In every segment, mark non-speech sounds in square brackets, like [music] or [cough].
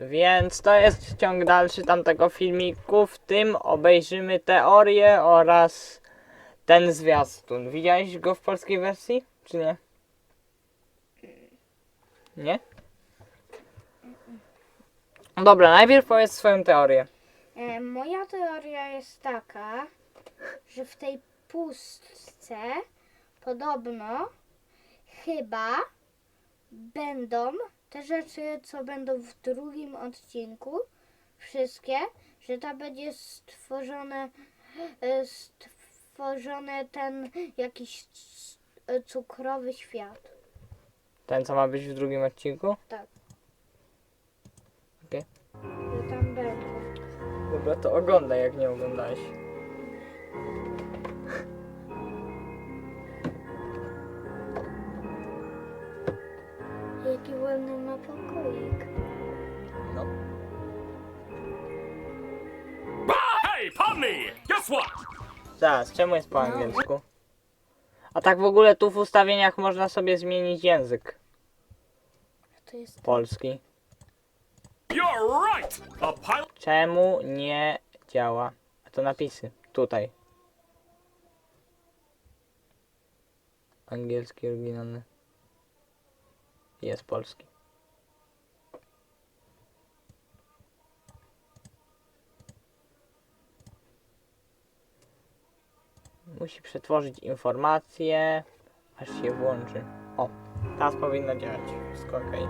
Więc to jest ciąg dalszy tamtego filmiku. W tym obejrzymy teorię oraz ten zwiastun. Widziałeś go w polskiej wersji, czy nie? Nie? Dobra, najpierw powiedz swoją teorię. E, moja teoria jest taka, że w tej pustce podobno chyba będą te rzeczy, co będą w drugim odcinku, wszystkie, że to będzie stworzone, e, stworzone ten jakiś e, cukrowy świat. Ten, co ma być w drugim odcinku? Tak. Okej. Że tam będzie. Dobra, to oglądaj, jak nie oglądałeś. Pokoik. No. Hey, Pomni! Guess what? Zaraz, czemu jest po angielsku? A tak w ogóle tu w ustawieniach można sobie zmienić język To jest polski. You're right! A pilot. Czemu nie działa? A to napisy. Tutaj. Angielski oryginalny. Jest polski. Musi przetworzyć informacje, aż się włączy. O, teraz powinno działać. Wszystko okej.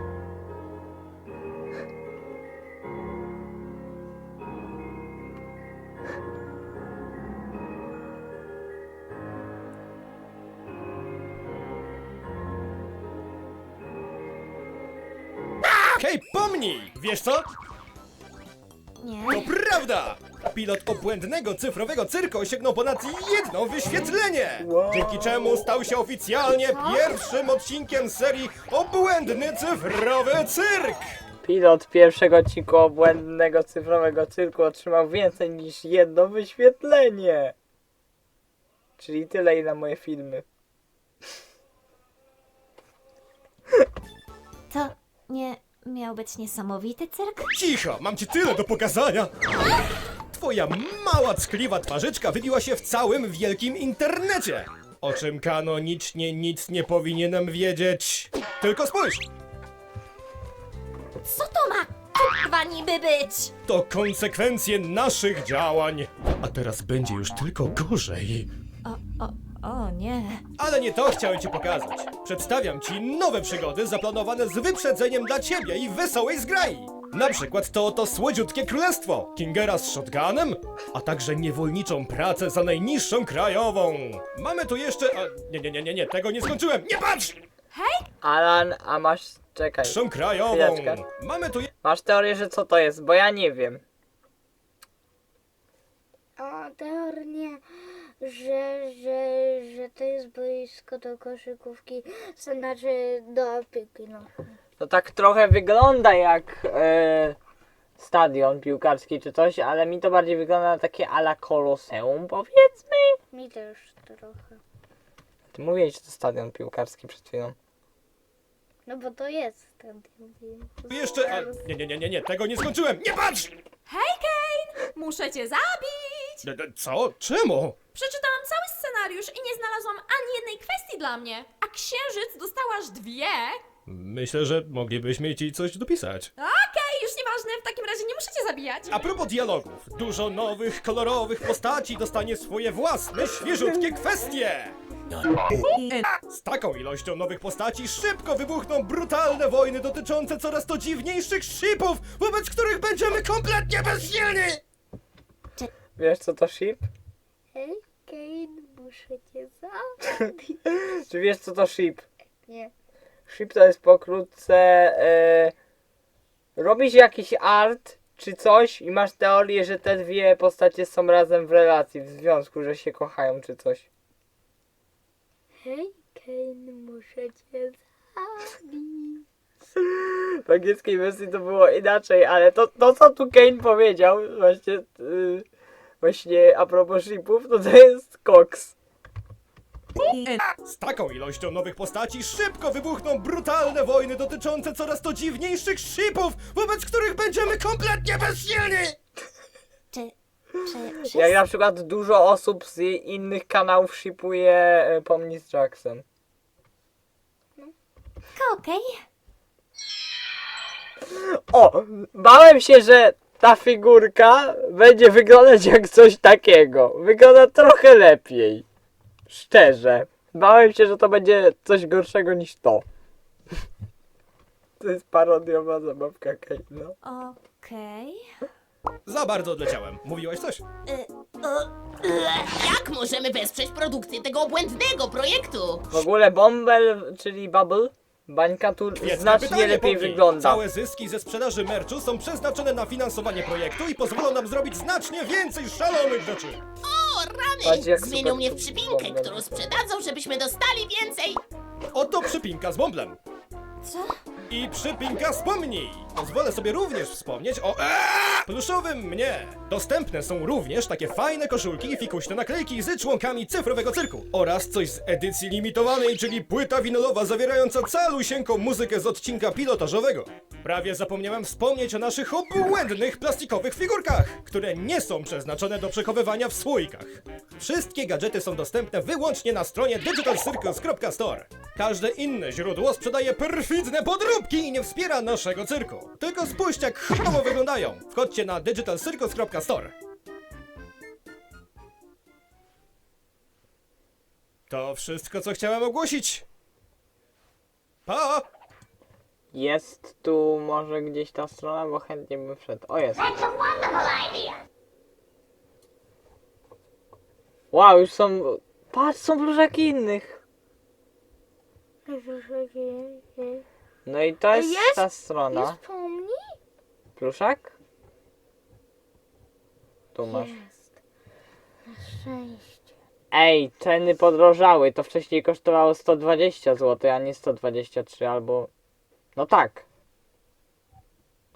Hej, pomnij! Wiesz co? Nie. To prawda! Pilot obłędnego cyfrowego cyrku osiągnął ponad jedno wyświetlenie! Wow. Dzięki czemu stał się oficjalnie pierwszym odcinkiem serii Obłędny cyfrowy cyrk! Pilot pierwszego odcinku obłędnego cyfrowego cyrku otrzymał więcej niż jedno wyświetlenie. Czyli tyle i na moje filmy. [laughs] To nie miał być niesamowity cyrk? Cicho, mam ci tyle do pokazania! Twoja mała ckliwa twarzyczka wybiła się w całym wielkim internecie! O czym kanonicznie nic nie powinienem wiedzieć. Tylko spójrz! Co to ma kurwa niby być? To konsekwencje naszych działań. A teraz będzie już tylko gorzej. O, o, o nie. Ale nie to chciałem ci pokazać. Przedstawiam ci nowe przygody zaplanowane z wyprzedzeniem dla ciebie i wesołej zgrai. Na przykład to oto słodziutkie królestwo, Kingera z shotgunem, a także niewolniczą pracę za najniższą krajową. Mamy tu jeszcze... A, nie, nie, nie, nie, nie, tego nie skończyłem. Nie patrz! Alan, a masz... Czekaj. Niższą krajową. Chwileczkę. Mamy tu... Masz teorię, że co to jest, bo ja nie wiem. O, teorię, że, że, że to jest boisko do koszykówki, to znaczy do piłki nożnej. To tak trochę wygląda jak e, stadion piłkarski czy coś, ale mi to bardziej wygląda na takie ala koloseum, powiedzmy. Mi też trochę. Ty mówiłeś, że to stadion piłkarski przed chwilą. No bo to jest ten tu jeszcze... A, nie, nie, nie, nie, nie, tego nie skończyłem. Nie patrz! Hej, Kane! Muszę cię zabić! E, Co? Czemu? Przeczytałam cały scenariusz i nie znalazłam ani jednej kwestii dla mnie. A księżyc dostała aż dwie. Myślę, że moglibyśmy ci coś dopisać. Okej, już nieważne, w takim razie nie muszę cię zabijać. A propos dialogów, dużo nowych, kolorowych postaci dostanie swoje własne, świeżutkie kwestie! Z taką ilością nowych postaci szybko wybuchną brutalne wojny dotyczące coraz to dziwniejszych shipów, wobec których będziemy kompletnie bezsilni! Wiesz co to ship? Hej, Kane, muszę cię zabić. [laughs] Czy wiesz co to ship? Nie. Ship to jest pokrótce. E, robisz jakiś art czy coś i masz teorię, że te dwie postacie są razem w relacji, w związku, że się kochają czy coś. Hej, Kane, muszę cię zabić. W angielskiej wersji to było inaczej, ale to, to co tu Kane powiedział, właśnie, y, właśnie a propos shipów, to to jest koks. Z taką ilością nowych postaci szybko wybuchną brutalne wojny dotyczące coraz to dziwniejszych shipów, wobec których będziemy kompletnie bezsilni! Czy... Czy... czy Jak na przykład dużo osób z innych kanałów shipuje e, Pomni z Jackson. Okej. O! Bałem się, że ta figurka będzie wyglądać jak coś takiego. Wygląda trochę lepiej. Szczerze. Bałem się, że to będzie coś gorszego niż to. [laughs] To jest parodiowa zabawka Kate, no. Okej. Za bardzo odleciałem. Mówiłaś coś? Jak możemy wesprzeć produkcję tego obłędnego projektu? W ogóle Bumble, czyli Bubble, bańka tu Świetne znacznie pytanie, lepiej Poppy. wygląda. Całe zyski ze sprzedaży merchu są przeznaczone na finansowanie projektu i pozwolą nam zrobić znacznie więcej szalonych rzeczy. Rany! Patrz, jak Zmienią super mnie w przypinkę, wygląda. którą sprzedadzą, żebyśmy dostali więcej. Oto przypinka z bąblem. Co? I przypinka wspomnij! Pozwolę sobie również wspomnieć o eee, pluszowym mnie! Dostępne są również takie fajne koszulki i fikuśne naklejki z członkami cyfrowego cyrku oraz coś z edycji limitowanej, czyli płyta winylowa zawierająca calusieńką muzykę z odcinka pilotażowego. Prawie zapomniałem wspomnieć o naszych obłędnych plastikowych figurkach, które nie są przeznaczone do przechowywania w słoikach. Wszystkie gadżety są dostępne wyłącznie na stronie digitalcircus.store. Każde inne źródło sprzedaje perfidne podróbki i nie wspiera naszego cyrku. Tylko spójrz jak chujowo wyglądają. Wchodźcie na digitalcircus.store. To wszystko, co chciałem ogłosić. Pa! Jest tu może gdzieś ta strona, bo chętnie bym wszedł. O, jest. Wow, już są... Patrz, są blużaki innych. No i to jest, Jest- ta strona. Jest pomni? Pluszak? Tu masz. Jest. Na szczęście. Ej, ceny podrożały. To wcześniej kosztowało 120 zł, a nie 123 albo... No tak.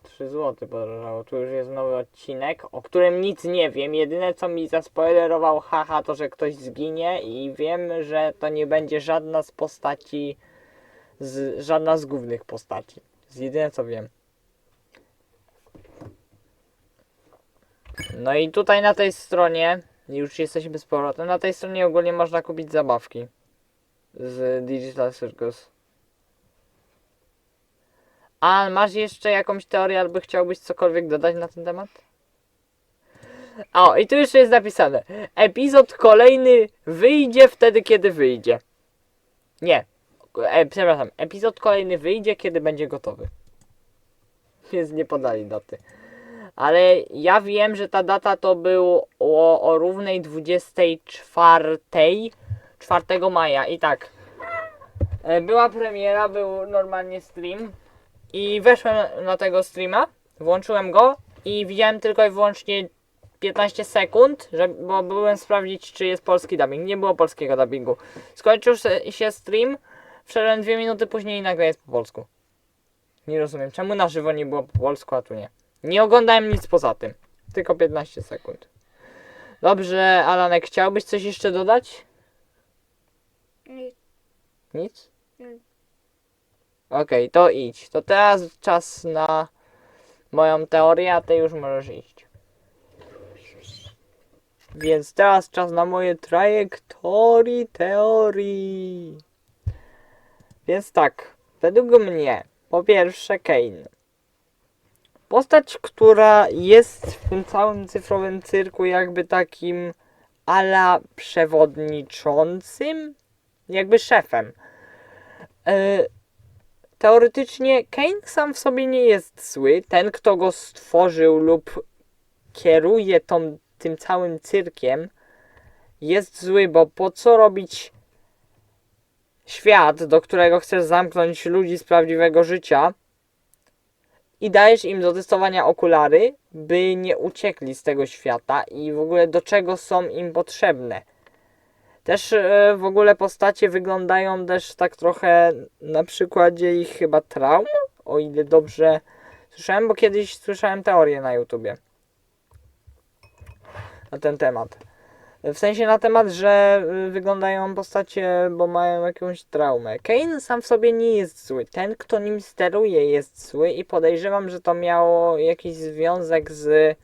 3 zł podrożało. Tu już jest nowy odcinek, o którym nic nie wiem. Jedyne co mi zaspoilerował haha to, że ktoś zginie i wiem, że to nie będzie żadna z postaci... Z, żadna z głównych postaci. Z jedyne co wiem. No i tutaj na tej stronie, już jesteśmy z powrotem, na tej stronie ogólnie można kupić zabawki z Digital Circus. A masz jeszcze jakąś teorię albo chciałbyś cokolwiek dodać na ten temat? O, i tu jeszcze jest napisane. Epizod kolejny wyjdzie wtedy, kiedy wyjdzie. Nie. E, przepraszam. Epizod kolejny wyjdzie, kiedy będzie gotowy. [laughs] Więc nie podali daty. Ale ja wiem, że ta data to był o, o równej 24 4 maja i tak. e, Była premiera, był normalnie stream i weszłem na tego streama, włączyłem go i widziałem tylko i wyłącznie 15 sekund, że, bo byłem sprawdzić czy jest polski dubbing. Nie było polskiego dubbingu. Skończył się- stream, wszedłem dwie minuty później i nagle jest po polsku. Nie rozumiem, czemu na żywo nie było po polsku, a tu nie. Nie oglądałem nic poza tym. Tylko 15 sekund. Dobrze, Alanek, chciałbyś coś jeszcze dodać? Nie. Nic? Okej, to idź. To teraz czas na moją teorię, a ty już możesz iść. Więc teraz czas na moje trajektorii teorii. Więc tak, według mnie, po pierwsze Kane. Postać, która jest w tym całym cyfrowym cyrku jakby takim ala przewodniczącym, jakby szefem. E, teoretycznie Kane sam w sobie nie jest zły. Ten, kto go stworzył lub kieruje tą, tym całym cyrkiem, jest zły, bo po co robić świat, do którego chcesz zamknąć ludzi z prawdziwego życia i dajesz im do testowania okulary, by nie uciekli z tego świata i w ogóle do czego są im potrzebne. Też e, w ogóle postacie wyglądają też tak trochę na przykładzie ich chyba traum, o ile dobrze słyszałem, bo kiedyś słyszałem teorię na YouTubie na ten temat. W sensie na temat, że y, wyglądają postacie, bo mają jakąś traumę. Kane sam w sobie nie jest zły. Ten, kto nim steruje, jest zły i podejrzewam, że to miało jakiś związek z.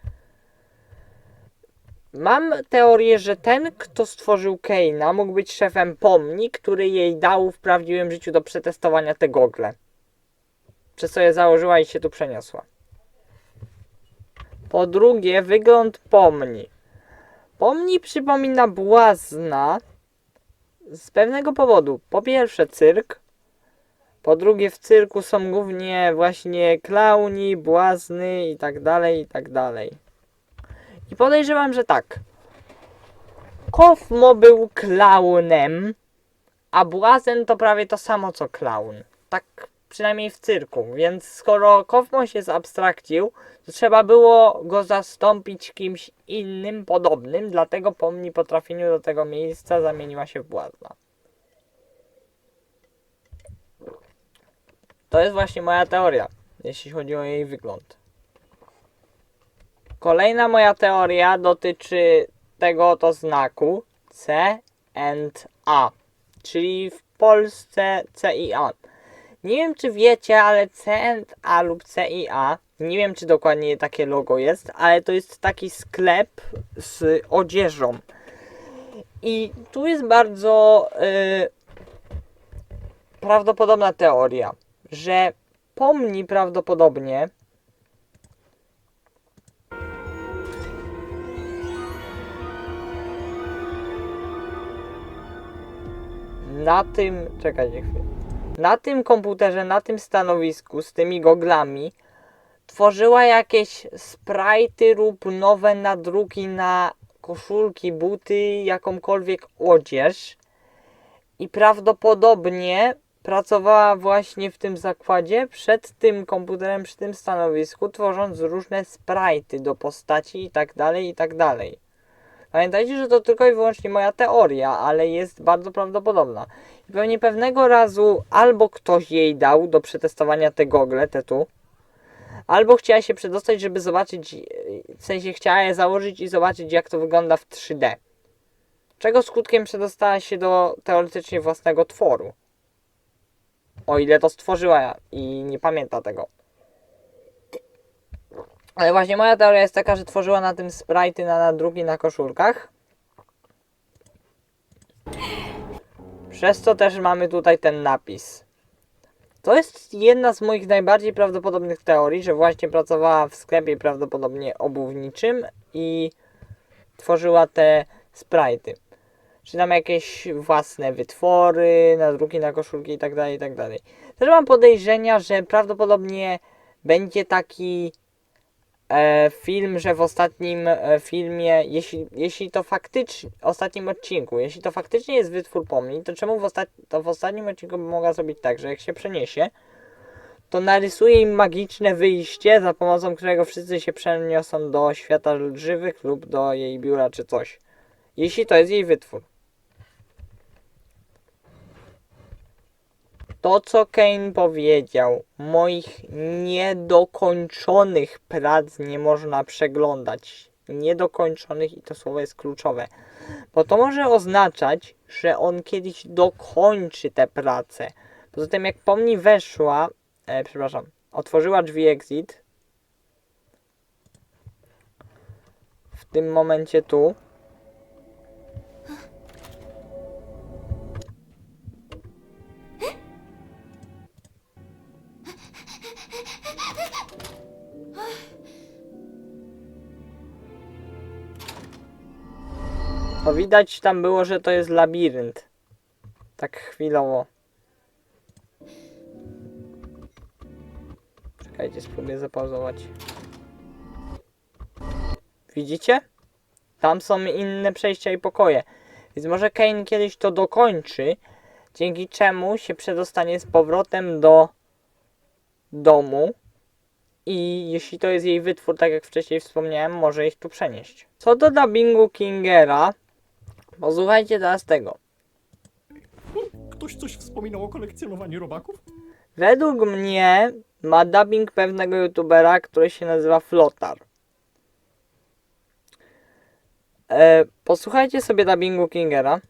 Mam teorię, że ten, kto stworzył Kane'a, mógł być szefem pomni, który jej dał w prawdziwym życiu do przetestowania te gogle. Przez co je założyła i się tu przeniosła. Po drugie, wygląd pomni. Pomni przypomina błazna z pewnego powodu. Po pierwsze cyrk, po drugie w cyrku są głównie właśnie klauni, błazny i tak dalej, i tak dalej. I podejrzewam, że tak. Kofmo był klaunem, a błazen to prawie to samo co klaun. Tak przynajmniej w cyrku, więc skoro Kofmo się zabstrakcił, to trzeba było go zastąpić kimś innym, podobnym, dlatego po trafieniu do tego miejsca zamieniła się w błazna. To jest właśnie moja teoria, jeśli chodzi o jej wygląd. Kolejna moja teoria dotyczy tego oto znaku C and A, czyli w Polsce C i A. Nie wiem czy wiecie, ale C&A lub CIA, nie wiem czy dokładnie takie logo jest, ale to jest taki sklep z odzieżą. I tu jest bardzo yy, prawdopodobna teoria, że pomni prawdopodobnie na tym, czekajcie chwilę. Na tym komputerze, na tym stanowisku z tymi goglami tworzyła jakieś sprite lub nowe nadruki na koszulki, buty, jakąkolwiek odzież. I prawdopodobnie pracowała właśnie w tym zakładzie przed tym komputerem, przy tym stanowisku, tworząc różne sprite do postaci i tak dalej, i tak dalej. Pamiętajcie, że to tylko i wyłącznie moja teoria, ale jest bardzo prawdopodobna. I pewnie pewnego razu albo ktoś jej dał do przetestowania te gogle, te tu, albo chciała się przedostać, żeby zobaczyć, w sensie chciała je założyć i zobaczyć jak to wygląda w 3D. Czego skutkiem przedostała się do teoretycznie własnego tworu. O ile to stworzyła i nie pamięta tego. Ale właśnie moja teoria jest taka, że tworzyła na tym sprite na nadruki na koszulkach. Przez co też mamy tutaj ten napis. To jest jedna z moich najbardziej prawdopodobnych teorii, że właśnie pracowała w sklepie prawdopodobnie obuwniczym i tworzyła te sprite'y. Czy tam jakieś własne wytwory, nadruki na koszulki tak tak dalej. Też mam podejrzenia, że prawdopodobnie będzie taki film, że w ostatnim e, filmie, jeśli, jeśli to faktycznie, ostatnim odcinku, jeśli to faktycznie jest wytwór pomni, to czemu w, ostat, to w ostatnim odcinku mogła zrobić tak, że jak się przeniesie, to narysuje im magiczne wyjście, za pomocą którego wszyscy się przeniosą do świata żywych lub do jej biura czy coś. Jeśli to jest jej wytwór. To, co Kane powiedział, moich niedokończonych prac nie można przeglądać. Niedokończonych i to słowo jest kluczowe. Bo to może oznaczać, że on kiedyś dokończy te prace. Poza tym, jak po mnie weszła, e, przepraszam, otworzyła drzwi exit. W tym momencie tu. Widać tam było, że to jest labirynt. Tak chwilowo. Czekajcie, spróbuję zapauzować. Widzicie? Tam są inne przejścia i pokoje. Więc może Kane kiedyś to dokończy, dzięki czemu się przedostanie z powrotem do domu. I jeśli to jest jej wytwór, tak jak wcześniej wspomniałem, może ich tu przenieść. Co do dubbingu Kingera, posłuchajcie teraz tego. Ktoś coś wspominał o kolekcjonowaniu robaków? Według mnie ma dubbing pewnego youtubera, który się nazywa Flotar. E, posłuchajcie sobie dubbingu Kingera.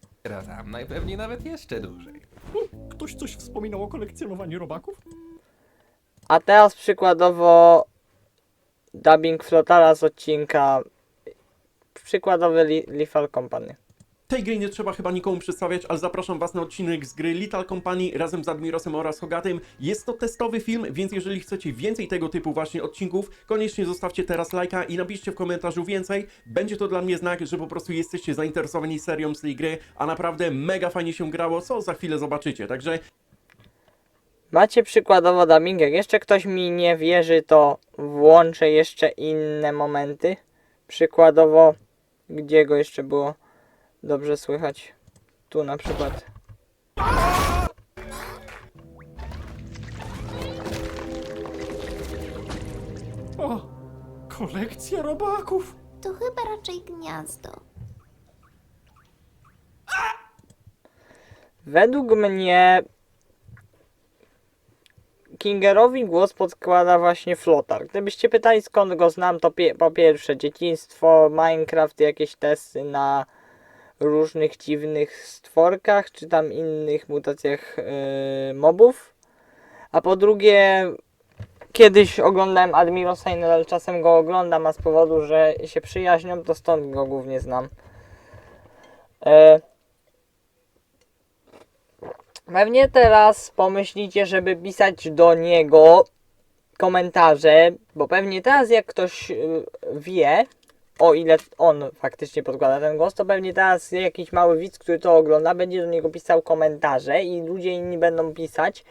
Tam najpewniej nawet jeszcze dłużej. Ktoś coś wspominał o kolekcjonowaniu robaków? A teraz przykładowo dubbing Flotara z odcinka przykładowy Li- Lethal Company. Tej gry nie trzeba chyba nikomu przedstawiać, ale zapraszam Was na odcinek z gry Little Company razem z Admirosem oraz Hogatym. Jest to testowy film, więc jeżeli chcecie więcej tego typu właśnie odcinków, koniecznie zostawcie teraz lajka i napiszcie w komentarzu więcej. Będzie to dla mnie znak, że po prostu jesteście zainteresowani serią z tej gry, a naprawdę mega fajnie się grało, co za chwilę zobaczycie. Także Macie przykładowo dubbing, jak jeszcze ktoś mi nie wierzy, to włączę jeszcze inne momenty. Przykładowo, gdzie go jeszcze było dobrze słychać. Tu na przykład. O, kolekcja robaków! To chyba raczej gniazdo. Według mnie Kingerowi głos podkłada właśnie Flotar. Gdybyście pytali skąd go znam, to pie po pierwsze dzieciństwo, Minecraft, jakieś testy na różnych dziwnych stworkach, czy tam innych mutacjach yy, mobów. A po drugie, kiedyś oglądałem Admirosa i nadal czasem go oglądam, a z powodu, że się przyjaźnią, to stąd go głównie znam. E, Pewnie teraz pomyślicie, żeby pisać do niego komentarze, bo pewnie teraz jak ktoś y, wie, o ile on faktycznie podkłada ten głos, to pewnie teraz jakiś mały widz, który to ogląda, będzie do niego pisał komentarze i ludzie inni będą pisać,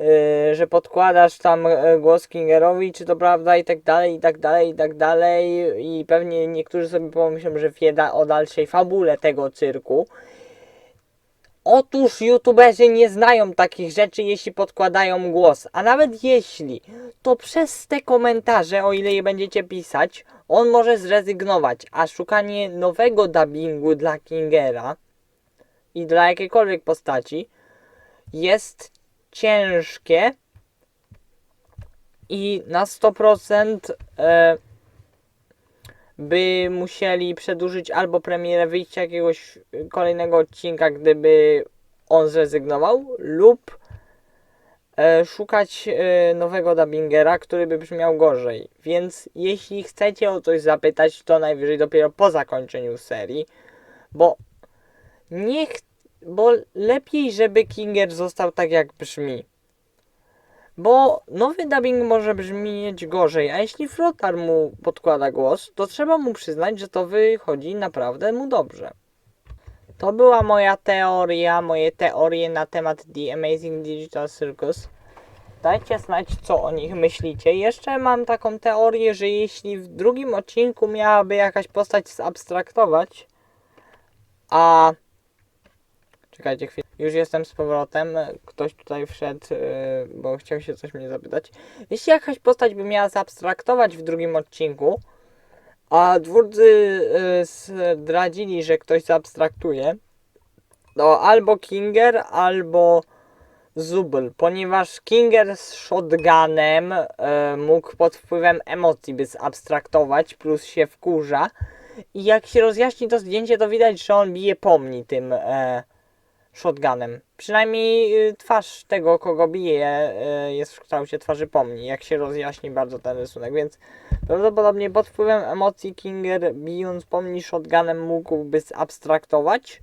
y, że podkładasz tam y, głos Kingerowi, czy to prawda i tak dalej, i tak dalej, i tak dalej i pewnie niektórzy sobie pomyślą, że wie o dalszej fabule tego cyrku. Otóż youtuberzy nie znają takich rzeczy, jeśli podkładają głos. A nawet jeśli, to przez te komentarze, o ile je będziecie pisać, on może zrezygnować. A szukanie nowego dubbingu dla Kingera i dla jakiejkolwiek postaci jest ciężkie i na 100% e, by musieli przedłużyć albo premierę wyjścia jakiegoś kolejnego odcinka, gdyby on zrezygnował, lub szukać e, nowego dubbingera, który by brzmiał gorzej. Więc jeśli chcecie o coś zapytać, to najwyżej dopiero po zakończeniu serii, bo nie bo lepiej, żeby Kinger został tak jak brzmi. Bo nowy dubbing może brzmieć gorzej, a jeśli Flotar mu podkłada głos, to trzeba mu przyznać, że to wychodzi naprawdę mu dobrze. To była moja teoria, moje teorie na temat The Amazing Digital Circus. Dajcie znać, co o nich myślicie. Jeszcze mam taką teorię, że jeśli w drugim odcinku miałaby jakaś postać zabstraktować, a Czekajcie chwilę. Już jestem z powrotem. Ktoś tutaj wszedł, yy, bo chciał się coś mnie zapytać. Jeśli jakaś postać by miała zabstraktować w drugim odcinku, a twórcy yy, zdradzili, że ktoś zabstraktuje, to albo Kinger, albo Zubel, ponieważ Kinger z shotgunem yy, mógł pod wpływem emocji by zabstraktować, plus się wkurza. I jak się rozjaśni to zdjęcie, to widać, że on bije pomni tym e, shotgunem. Przynajmniej y, twarz tego, kogo bije, y, jest w kształcie twarzy pomni, jak się rozjaśni bardzo ten rysunek, więc prawdopodobnie pod wpływem emocji Kinger bijąc pomni shotgunem mógłby zabstraktować.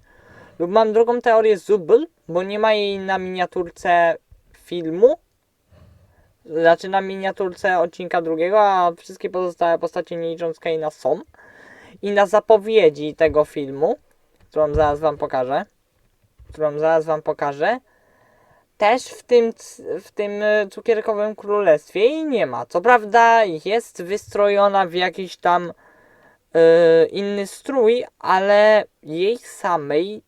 Lub mam drugą teorię Zubel, bo nie ma jej na miniaturce filmu. Znaczy na miniaturce odcinka drugiego, a wszystkie pozostałe postacie nie licząc Kane'a są. I na zapowiedzi tego filmu, którą zaraz wam pokażę, którą zaraz wam pokażę, też w tym, w tym e, cukierkowym królestwie jej nie ma. Co prawda jest wystrojona w jakiś tam e, inny strój, ale jej samej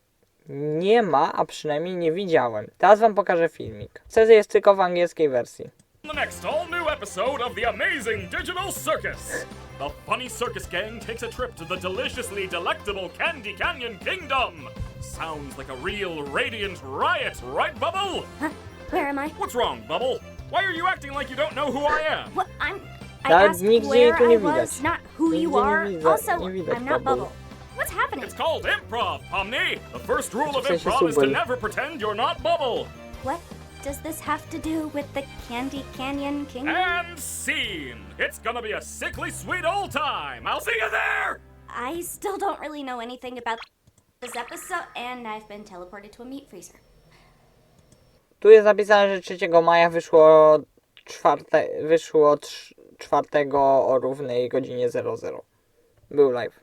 nie ma, a przynajmniej nie widziałem. Teraz wam pokażę filmik. Cezy jest tylko w angielskiej wersji. The next all new episode of the amazing digital circus. The funny circus gang takes a trip to the deliciously delectable Candy Canyon Kingdom. Sounds like a real radiant riot, right, Bubble? Where am I? What's wrong, Bubble? Why are you acting like you don't know who I am? What? I'm. I Nawet asked nigdzie where jej tu nie I was, not who Nigdzie you are. widzę- also, I'm not Bubble. Bubble. What's happening? It's called improv, Pomni. The first rule of improv is to never pretend you're not Bubble. What does this have to do with the Candy Canyon Kingdom? And scene. It's gonna be a sickly sweet old time. I'll see you there. I still don't really know anything about this episode, and I've been teleported to a meat freezer. Tu jest napisane, że 3 maja wyszło czwarte, wyszło trz- czwartego o równej godzinie 00. Był live.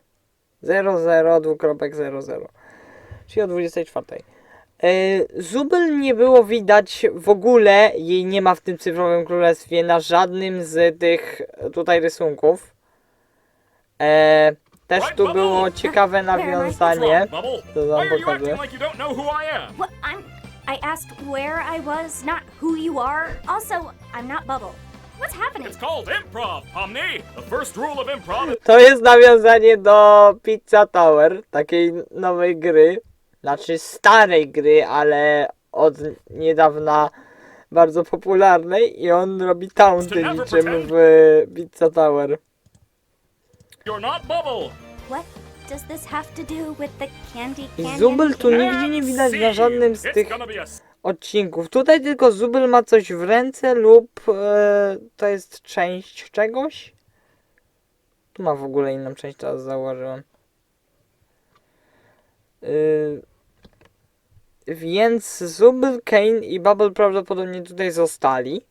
00 dwukropek 00. Czyli o 24. Yy, Zubel nie było widać w ogóle, jej nie ma w tym cyfrowym królestwie na żadnym z tych tutaj rysunków. E, też tu było ciekawe nawiązanie. To wam pokażę. I am? What? I'm. I asked where I was, not who you are. Also, I'm not Bubble. What's happening? It's called improv, Pomni. The first rule of improv To jest nawiązanie do Pizza Tower, takiej nowej gry. Znaczy starej gry, ale od niedawna bardzo popularnej i on robi taunty niczym w Pizza Tower. You're not Bubble. What does this have to do with the Candy Canyon Zubel tu nigdzie nie widać na żadnym z tych odcinków. Tutaj tylko Zubel ma coś w ręce lub e, to jest część czegoś. Tu ma w ogóle inną część, teraz zauważyłem. Yy, więc Zubel, Kane i Bubble prawdopodobnie tutaj zostali.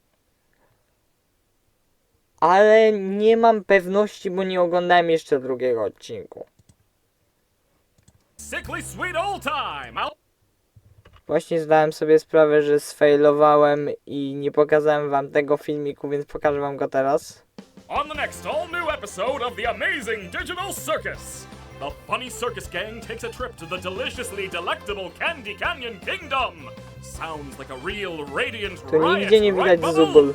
Ale nie mam pewności, bo nie oglądałem jeszcze drugiego odcinku. Właśnie zdałem sobie sprawę, że sfailowałem i nie pokazałem wam tego filmiku, więc pokażę wam go teraz. On the next all new episode of The Amazing Digital Circus. The funny circus gang takes a trip to the deliciously delectable Candy Canyon Kingdom. Sounds like a real radiant riot, nigdzie nie widać? Zubul.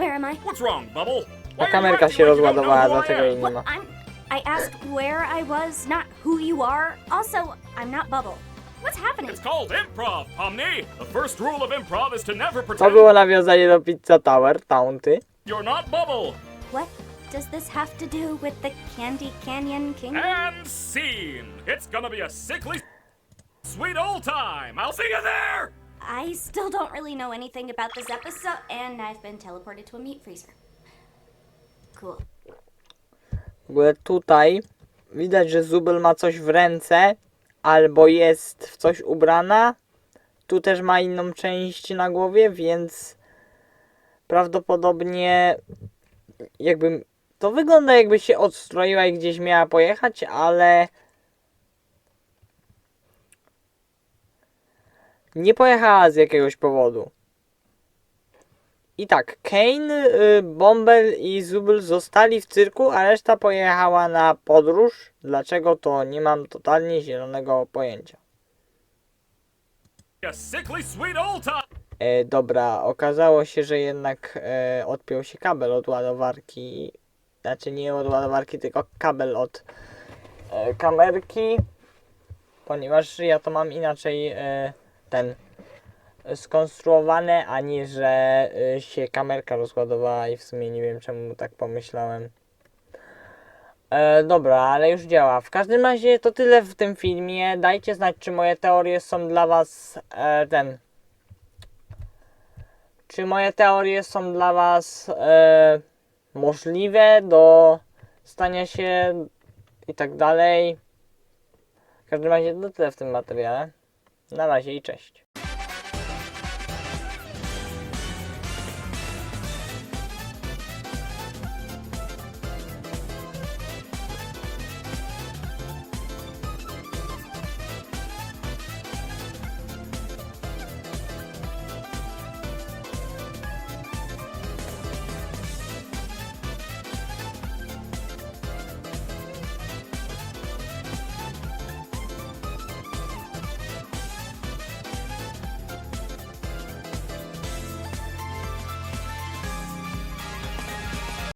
Where am I? What's wrong, Bubble? Why Ta are you kamerka się you don't know rozładowała, who I dlatego jej am? nie ma. I'm. I asked where I was, not who you are. Also, I'm not Bubble. What's happening? It's called improv, Pomni. The first rule of improv is to never To pretend było nawiązanie do Pizza Tower, taunty. you're not Bubble. What does this have to do with the Candy Canyon Kingdom? And scene. It's gonna be a sickly sweet old time. I'll see you there. I still don't really know anything about this episode, and I've been teleported to a meat freezer. Cool. W ogóle tutaj widać, że Zubel ma coś w ręce, albo jest w coś ubrana. Tu też ma inną część na głowie, więc prawdopodobnie jakby to wygląda jakby się odstroiła i gdzieś miała pojechać, ale nie pojechała z jakiegoś powodu. I tak, Kane, y, Bumble i Zubel zostali w cyrku, a reszta pojechała na podróż. Dlaczego to nie mam totalnie zielonego pojęcia. E, dobra, okazało się, że jednak e, odpiął się kabel od ładowarki. Znaczy nie od ładowarki, tylko kabel od e, kamerki. Ponieważ ja to mam inaczej e, ten skonstruowane, a nie że e, się kamerka rozładowała i w sumie nie wiem czemu tak pomyślałem. E, dobra, ale już działa. W każdym razie to tyle w tym filmie. Dajcie znać, czy moje teorie są dla was e, ten czy moje teorie są dla Was e, możliwe do stania się i tak dalej. W każdym razie to tyle w tym materiale. Na razie i cześć.